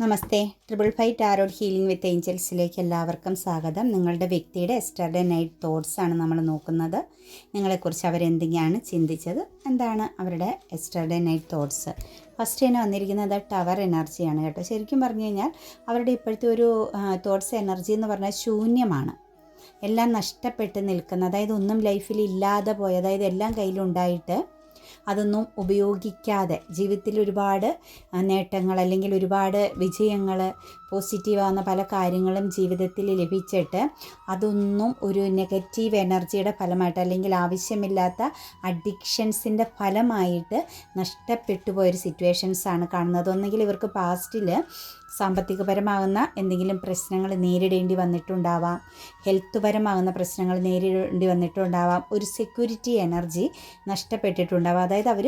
Namaste. Triple five tarot healing with ഏഞ്ചൽസിലേക്ക് എല്ലാവർക്കും സ്വാഗതം. നിങ്ങളുടെ വ്യക്തിയുടെ എസ്റ്റർഡേ നൈറ്റ് തോട്ട്സ് ആണ് നമ്മൾ നോക്കുന്നത്. നിങ്ങളെക്കുറിച്ച് അവരെന്തെങ്കിലാണ് ചിന്തിച്ചത്? എന്താണ് അവരുടെ എസ്റ്റർഡേ നൈറ്റ് തോട്ട്സ് ഫസ്റ്റ് തന്നെ വന്നിരിക്കുന്നത് ടവർ എനർജിയാണ് കേട്ടോ. ശരിക്കും പറഞ്ഞു കഴിഞ്ഞാൽ അവരുടെ ഇപ്പോഴത്തെ ഒരു തോട്ട്സ് എനർജി എന്ന് പറഞ്ഞാൽ ശൂന്യമാണ്. എല്ലാം നഷ്ടപ്പെട്ട് നിൽക്കുന്ന അതായത് ഒന്നും ലൈഫിൽ ഇല്ലാതെ പോയി അതായത് എല്ലാം കയ്യിലുണ്ടായിട്ട് അതൊന്നും ഉപയോഗിക്കാതെ ജീവിതത്തിൽ ഒരുപാട് നേട്ടങ്ങൾ അല്ലെങ്കിൽ ഒരുപാട് വിജയങ്ങൾ പോസിറ്റീവാകുന്ന പല കാര്യങ്ങളും ജീവിതത്തിൽ ലഭിച്ചിട്ട് അതൊന്നും ഒരു നെഗറ്റീവ് എനർജിയുടെ ഫലമായിട്ട് അല്ലെങ്കിൽ ആവശ്യമില്ലാത്ത അഡിക്ഷൻസിന്റെ ഫലമായിട്ട് നഷ്ടപ്പെട്ടു പോയൊരു സിറ്റുവേഷൻസാണ് കാണുന്നത്. ഒന്നെങ്കിൽ ഇവർക്ക് പാസ്റ്റിൽ സാമ്പത്തികപരമാകുന്ന എന്തെങ്കിലും പ്രശ്നങ്ങൾ നേരിടേണ്ടി വന്നിട്ടുണ്ടാവാം. ഹെൽത്ത് പരമാകുന്ന പ്രശ്നങ്ങൾ നേരിടേണ്ടി വന്നിട്ടുണ്ടാവാം. ഒരു സെക്യൂരിറ്റി എനർജി നഷ്ടപ്പെട്ടിട്ടുണ്ടാവാം. അതായത് അവർ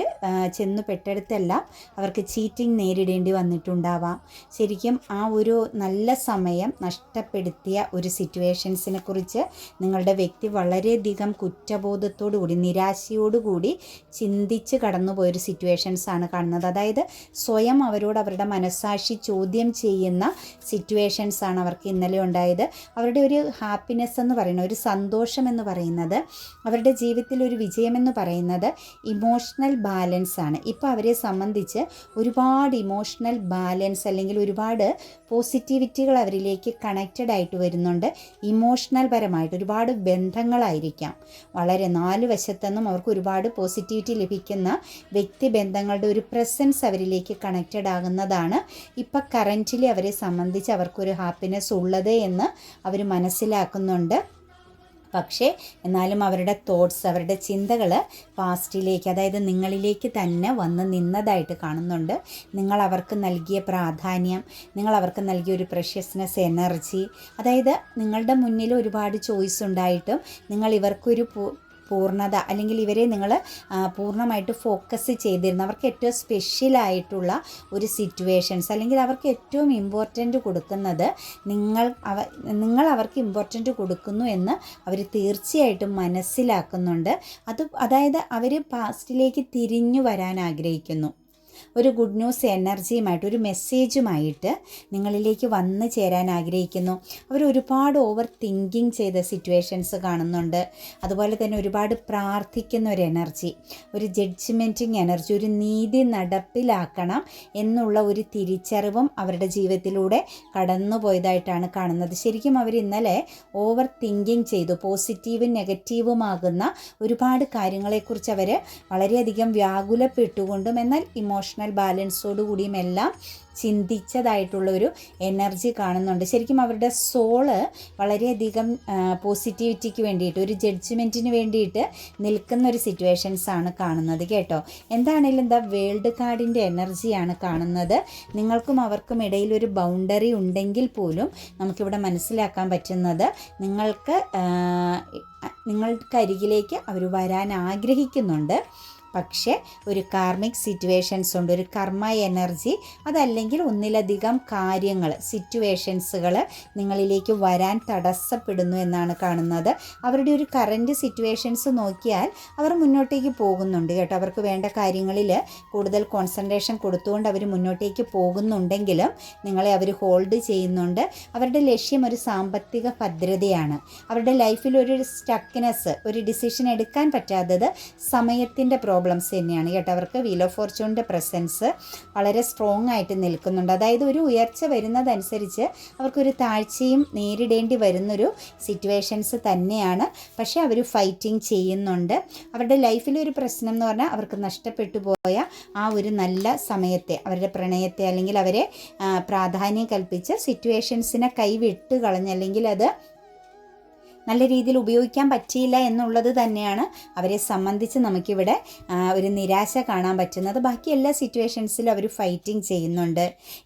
ചെന്ന് പെട്ടെടുത്തെല്ലാം അവർക്ക് ചീറ്റിംഗ് നേരിടേണ്ടി വന്നിട്ടുണ്ടാവാം. ശരിക്കും ആ ഒരു നല്ല സമയം നഷ്ടപ്പെടുത്തിയ ഒരു സിറ്റുവേഷൻസിനെ കുറിച്ച് നിങ്ങളുടെ വ്യക്തി വളരെയധികം കുറ്റബോധത്തോടു കൂടി നിരാശയോടുകൂടി ചിന്തിച്ച് കടന്നുപോയൊരു സിറ്റുവേഷൻസ് ആണ് കാണുന്നത്. അതായത് സ്വയം അവരോട് അവരുടെ മനസ്സാക്ഷി ചോദ്യം ചെയ്യുന്ന സിറ്റുവേഷൻസ് ആണ് അവർക്ക് ഇന്നലെ ഉണ്ടായത്. അവരുടെ ഒരു ഹാപ്പിനെസ് എന്ന് പറയുന്ന ഒരു സന്തോഷം എന്ന് പറയുന്നത് അവരുടെ ജീവിതത്തിൽ ഒരു വിജയമെന്ന് പറയുന്നത് ഇമോഷണൽ ബാലൻസ് ആണ്. ഇപ്പോൾ അവരെ സംബന്ധിച്ച് ഒരുപാട് ഇമോഷണൽ ബാലൻസ് അല്ലെങ്കിൽ ഒരുപാട് പോസിറ്റിവിറ്റികൾ അവരിലേക്ക് കണക്റ്റഡ് ആയിട്ട് വരുന്നുണ്ട്. ഇമോഷണൽ പരമായിട്ട് ഒരുപാട് ബന്ധങ്ങളായിരിക്കാം. വളരെ നാല് വശത്തുനിന്നും അവർക്ക് ഒരുപാട് പോസിറ്റിവിറ്റി ലഭിക്കുന്ന വ്യക്തി ബന്ധങ്ങളുടെ ഒരു പ്രസൻസ് അവരിലേക്ക് കണക്റ്റഡ് ആകുന്നതാണ്. ഇപ്പം കറന്റിലി അവരെ സംബന്ധിച്ച് അവർക്കൊരു ഹാപ്പിനെസ് ഉള്ളത് എന്ന് അവർ മനസ്സിലാക്കുന്നുണ്ട്. പക്ഷേ എന്നാലും അവരുടെ തോട്ട്സ് അവരുടെ ചിന്തകൾ പാസ്റ്റിലേക്ക് അതായത് നിങ്ങളിലേക്ക് തന്നെ വന്ന് നിന്നതായിട്ട് കാണുന്നുണ്ട്. നിങ്ങൾ അവർക്ക് നൽകിയ പ്രാധാന്യം നിങ്ങൾ അവർക്ക് നൽകിയ ഒരു പ്രഷ്യസ്നെസ് എനർജി അതായത് നിങ്ങളുടെ മുന്നിൽ ഒരുപാട് ചോയ്സ് ഉണ്ടായിട്ടും നിങ്ങൾ ഇവർക്കൊരു പൂർണത അല്ലെങ്കിൽ ഇവരെ നിങ്ങൾ പൂർണമായിട്ട് ഫോക്കസ് ചെയ്തിരുന്നു. അവർക്ക് ഏറ്റവും സ്പെഷ്യലായിട്ടുള്ള ഒരു സിറ്റുവേഷൻസ് അല്ലെങ്കിൽ അവർക്ക് ഏറ്റവും ഇമ്പോർട്ടന്റ് കൊടുക്കുന്നത് നിങ്ങൾ അവ നിങ്ങൾ അവർക്ക് ഇമ്പോർട്ടന്റ് കൊടുക്കുന്നു എന്ന് അവർ തീർച്ചയായിട്ടും മനസ്സിലാക്കുന്നുണ്ട്. അത് അതായത് അവർ പാസ്റ്റിലേക്ക് തിരിഞ്ഞു വരാൻ ആഗ്രഹിക്കുന്നു. ഒരു ഗുഡ് ന്യൂസ് എനർജിയുമായിട്ട് ഒരു മെസ്സേജുമായിട്ട് നിങ്ങളിലേക്ക് വന്നു ചേരാൻ ആഗ്രഹിക്കുന്നു. അവർ ഒരുപാട് ഓവർ തിങ്കിങ് ചെയ്ത സിറ്റുവേഷൻസ് കാണുന്നുണ്ട്. അതുപോലെ തന്നെ ഒരുപാട് പ്രാർത്ഥിക്കുന്ന ഒരു എനർജി ഒരു ജഡ്ജ്മെന്റിങ് എനർജി ഒരു നീതി നടപ്പിലാക്കണം എന്നുള്ള ഒരു തിരിച്ചറിവും അവരുടെ ജീവിതത്തിലൂടെ കടന്നു പോയതായിട്ടാണ് കാണുന്നത്. ശരിക്കും അവർ ഇന്നലെ ഓവർ തിങ്കിങ് ചെയ്തു. പോസിറ്റീവും നെഗറ്റീവുമാകുന്ന ഒരുപാട് കാര്യങ്ങളെക്കുറിച്ച് അവർ വളരെയധികം വ്യാകുലപ്പെട്ടുകൊണ്ടും എന്നാൽ ഇമോഷണൽ ബാലൻസോടുകൂടിയും എല്ലാം ചിന്തിച്ചതായിട്ടുള്ള ഒരു എനർജി കാണുന്നുണ്ട്. ശരിക്കും അവരുടെ സോൾ വളരെയധികം പോസിറ്റിവിറ്റിക്ക് വേണ്ടിയിട്ട് ഒരു ജഡ്ജ്മെന്റിന് വേണ്ടിയിട്ട് നിൽക്കുന്ന ഒരു സിറ്റുവേഷൻസ് ആണ് കാണുന്നത് കേട്ടോ. എന്താണെങ്കിലും എന്താ വേൾഡ് കാർഡിന്റെ എനർജിയാണ് കാണുന്നത്. നിങ്ങൾക്കും അവർക്കും ഇടയിൽ ഒരു ബൗണ്ടറി ഉണ്ടെങ്കിൽ പോലും നമുക്കിവിടെ മനസ്സിലാക്കാൻ പറ്റുന്നത് നിങ്ങൾക്ക് നിങ്ങൾക്ക് അരികിലേക്ക് അവർ വരാൻ ആഗ്രഹിക്കുന്നുണ്ട്. പക്ഷേ ഒരു കാർമിക് സിറ്റുവേഷൻസ് ഉണ്ട് ഒരു കർമ്മ എനർജി അതല്ലെങ്കിൽ ഒന്നിലധികം കാര്യങ്ങൾ സിറ്റുവേഷൻസുകൾ നിങ്ങളിലേക്ക് വരാൻ തടസ്സപ്പെടുന്നു എന്നാണ് കാണുന്നത്. അവരുടെ ഒരു കറന്റ് സിറ്റുവേഷൻസ് നോക്കിയാൽ അവർ മുന്നോട്ടേക്ക് പോകുന്നുണ്ട് കേട്ടോ. അവർക്ക് വേണ്ട കാര്യങ്ങളിൽ കൂടുതൽ കോൺസെൻട്രേഷൻ കൊടുത്തുകൊണ്ട് അവർ മുന്നോട്ടേക്ക് പോകുന്നുണ്ടെങ്കിലും നിങ്ങളെ അവർ ഹോൾഡ് ചെയ്യുന്നുണ്ട്. അവരുടെ ലക്ഷ്യം ഒരു സാമ്പത്തിക ഭദ്രതയാണ്. അവരുടെ ലൈഫിൽ ഒരു സ്റ്റക്നെസ് ഒരു ഡിസിഷൻ എടുക്കാൻ പറ്റാത്തത് സമയത്തിന്റെ പ്രോബ്ലംസ് തന്നെയാണ്. കേട്ടോ അവർക്ക് വീൽ ഓഫ് ഫോർച്യൂണിന്റെ പ്രസൻസ് വളരെ സ്ട്രോങ് ആയിട്ട് നിൽക്കുന്നുണ്ട്. അതായത് ഒരു ഉയർച്ച വരുന്നതനുസരിച്ച് അവർക്കൊരു താഴ്ചയും നേരിടേണ്ടി വരുന്നൊരു സിറ്റുവേഷൻസ് തന്നെയാണ്. പക്ഷേ അവർ ഫൈറ്റിംഗ് ചെയ്യുന്നുണ്ട്. അവരുടെ ലൈഫിലെ ഒരു പ്രശ്നം എന്ന് പറഞ്ഞാൽ അവർക്ക് നഷ്ടപ്പെട്ടു പോയ ആ ഒരു നല്ല സമയത്തെ അവരുടെ പ്രണയത്തെ അല്ലെങ്കിൽ അവരെ പ്രാധാന്യം കൽപ്പിച്ച സിറ്റുവേഷൻസിനെ കൈവിട്ട് കളഞ്ഞ് അല്ലെങ്കിൽ അത് നല്ല രീതിയിൽ ഉപയോഗിക്കാൻ പറ്റിയില്ല എന്നുള്ളത് തന്നെയാണ് അവരെ സംബന്ധിച്ച് നമുക്കിവിടെ ഒരു നിരാശ കാണാൻ പറ്റുന്നത്. ബാക്കി എല്ലാ സിറ്റുവേഷൻസിലും അവർ ഫൈറ്റിംഗ് ചെയ്യുന്നുണ്ട്.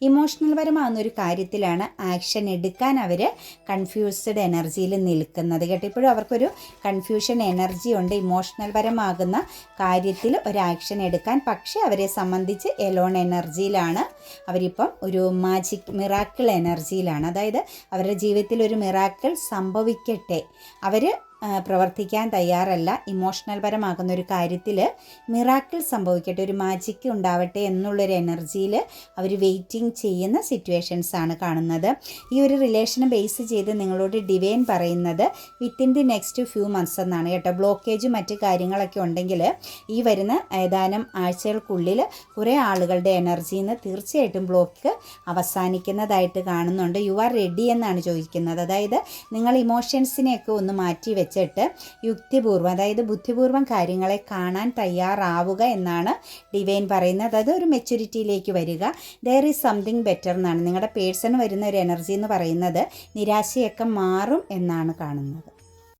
ഇമോഷണൽ പരമാകുന്ന ഒരു കാര്യത്തിലാണ് ആക്ഷൻ എടുക്കാൻ അവർ കൺഫ്യൂസ്ഡ് എനർജിയിൽ നിൽക്കുന്നത്. കേട്ടോ ഇപ്പോഴും അവർക്കൊരു കൺഫ്യൂഷൻ എനർജി ഉണ്ട്. ഇമോഷണൽ പരമാകുന്ന കാര്യത്തിൽ ഒരു ആക്ഷൻ എടുക്കാൻ. പക്ഷേ അവരെ സംബന്ധിച്ച് എലോൺ എനർജിയിലാണ് അവരിപ്പം ഒരു മാജിക് മിറാക്കിൾ എനർജിയിലാണ് അതായത് അവരുടെ ജീവിതത്തിൽ ഒരു മിറാക്കിൾ സംഭവിക്കട്ടെ അവർ പ്രവർത്തിക്കാൻ തയ്യാറല്ല. ഇമോഷണൽ പരമാകുന്ന ഒരു കാര്യത്തിൽ മിറാക്കിൾ സംഭവിക്കട്ടെ ഒരു മാജിക്ക് ഉണ്ടാവട്ടെ എന്നുള്ളൊരു എനർജിയിൽ അവർ വെയിറ്റിംഗ് ചെയ്യുന്ന സിറ്റുവേഷൻസ് ആണ് കാണുന്നത്. ഈ ഒരു റിലേഷനെ ബേസ് ചെയ്ത് നിങ്ങളോട് ഡിവൈൻ പറയുന്നത് within the next few months എന്നാണ് കേട്ടോ. ബ്ലോക്കേജും മറ്റ് കാര്യങ്ങളൊക്കെ ഉണ്ടെങ്കിൽ ഈ വരുന്ന ഏതാനും ആഴ്ചകൾക്കുള്ളിൽ കുറേ ആളുകളുടെ എനർജിയിൽ നിന്ന് തീർച്ചയായിട്ടും ബ്ലോക്ക് അവസാനിക്കുന്നതായിട്ട് കാണുന്നുണ്ട്. യു ആർ റെഡി എന്നാണ് ചോദിക്കുന്നത്. അതായത് നിങ്ങൾ ഇമോഷൻസിനെയൊക്കെ ഒന്ന് മാറ്റി വെച്ചിട്ട് യുക്തിപൂർവം അതായത് ബുദ്ധിപൂർവം കാര്യങ്ങളെ കാണാൻ തയ്യാറാവുക എന്നാണ് ഡിവൈൻ പറയുന്നത്. അതായത് ഒരു മെച്യൂരിറ്റിയിലേക്ക് വരിക. ദർ ഈസ് സംതിങ് ബെറ്റർ എന്നാണ്. നിങ്ങളുടെ പേഴ്സൺ വരുന്ന ഒരു എനർജി എന്ന് പറയുന്നത് നിരാശയൊക്കെ മാറും എന്നാണ് കാണുന്നത്.